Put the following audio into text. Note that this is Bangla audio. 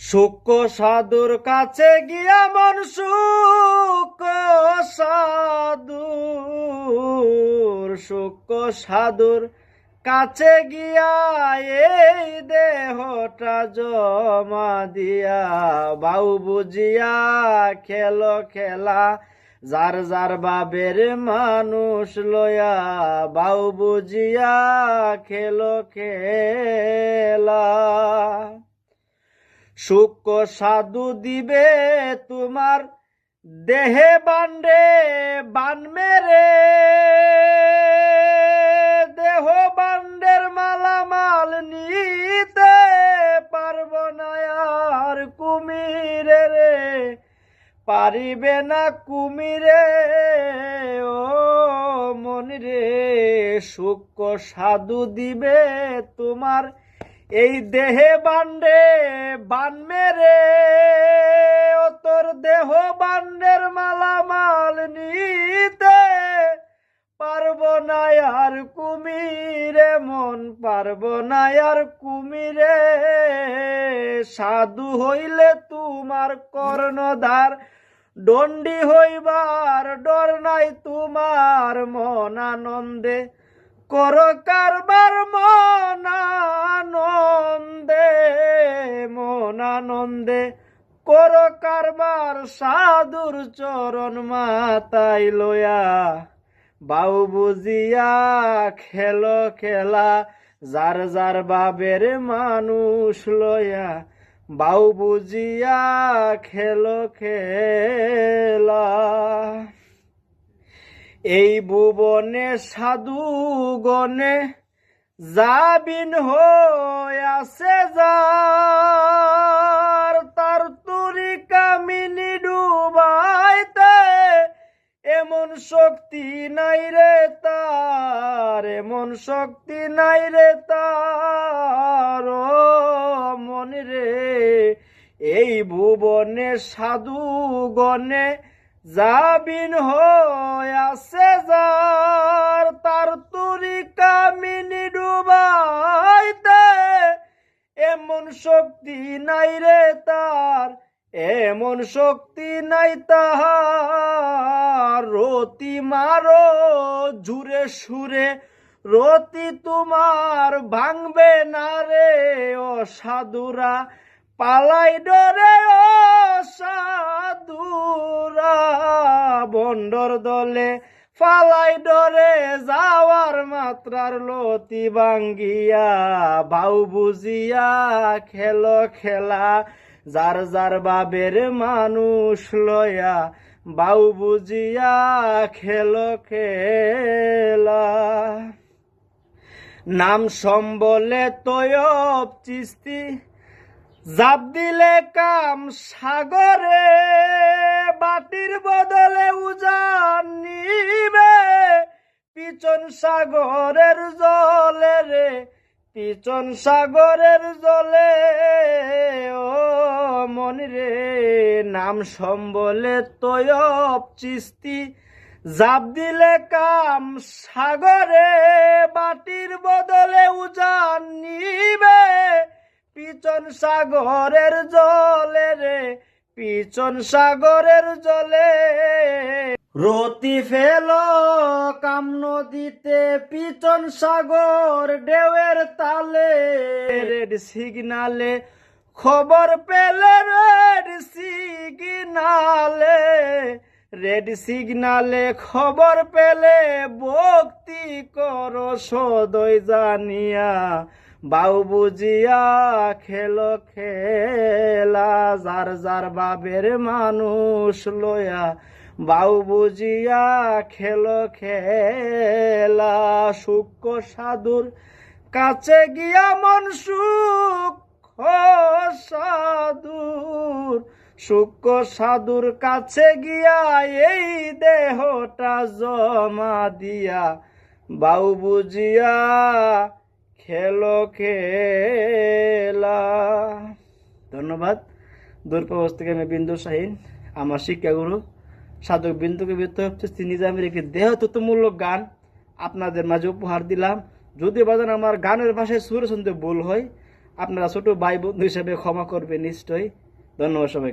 সুখ সাধুর কাছে গিয়া মন সুখ সাধুর সুখ সাধুর কাছে গিয়া এই দেহটা জমা দিয়া বাউ বুঝিয়া খেল খেলা, যার যার বাবের মানুষ লয়া বাউ বুঝিয়া খেল খেলা। সুখ সাধু দিবে তোমার দেহে বান্ডে বান মেরে। দেহ বান্ডের মালামাল নিতে পারব না আর কুমিরে রে। পারিবে না কুমিরে, ও মন রে সুখ সাধু দিবে তোমার এই দেহে বান্ডে, বান মেরে, ও তোর দেহ বান্ডের মালামাল নিতে পারব না আর কুমিরে, মন পারব না আর কুমিরে। সাধু হইলে তোমার কর্ণধার দণ্ডি হইবার ডর নাই তোমার মন আনন্দে। কর কারবার কারবার সাধুর চরণ মাতাই লয়া। বাউ বুঝিয়া খেল খেলা, যার যার বাবের মানুষ লয়া। বাউ বুঝিয়া খেল খেলা। এই ভুবনে সাধু গনে যাবিন আছে যার তার তুরি কামিনী ডুবাইতে এমন শক্তি নাই রে তার, এমন শক্তি নাই রে তার। মন রে, এই ভুবনে সাধু গনে যাবিন আছে যার, তার তুরি কামিনী ডুবাইতে এমন শক্তি নাই রে তার। এমন শক্তি নাই তাহার। রতি মারো জুরে সুরে। রতি তোমার ভাঙবে না রে ও সাধুরা পালাই ডরে ও সাধুরা বন্ডর দলে পালাই ডরে যাওয়ার মাত্রার লতি ভাঙ্গিয়া, বাউ বুঝিয়া খেল খেলা। যার যার বাবের মানুষ লয়া বাউ বুঝিয়া খেল খেলা। নাম সম্বলে তয়ব চিস্তি জাপ দিলে কাম সাগরে, বাটির বদলে উজান নিবে, পিছন সাগরের জলে রে পিছন সাগরের জলে, ও মন রে নাম সম্বলে তয়ব চিস্তি জাপ দিলে কাম সাগরে, বাটির বদলে উজান নিবে। পিছন সাগরের জলে রে, পিছন সাগরের জলে। রতি ফেল কাম নদীতে, পিছন সাগর ঢেউয়ের তালে। রেড সিগনালে খবর পেলে রেড সিগনালে রেড সিগনালে খবর পেলে ভক্তি কর সদয় জানিয়া। বাউ বুঝিয়া খেল খেলা, যার যার বাবের মানুষ লয়া। বাউ বুঝিয়া খেল খেলা, সুখ সাধুর কাছে গিয়া মন সুখ সাধুর। সুখ সাধুর কাছে গিয়া এই দেহটা জমা দিয়া বাউ বুঝিয়া খেলো খেলা। ধন্যবাদ। দূরপ্রবাস থেকে আমি বিন্দু শাহিন আমার শিক্ষাগুরু। সাধক বিন্দুকে হচ্ছে নিজামের একটি দেহ তত্ত্বমূলক গান আপনাদের মাঝে উপহার দিলাম। যদি বাজান আমার গানের ভাষায় সুরে শুনতে ভুল হয়, আপনারা ছোট ভাই বন্ধু হিসেবে ক্ষমা করবেন নিশ্চয়ই। ধন্যবাদ সবাই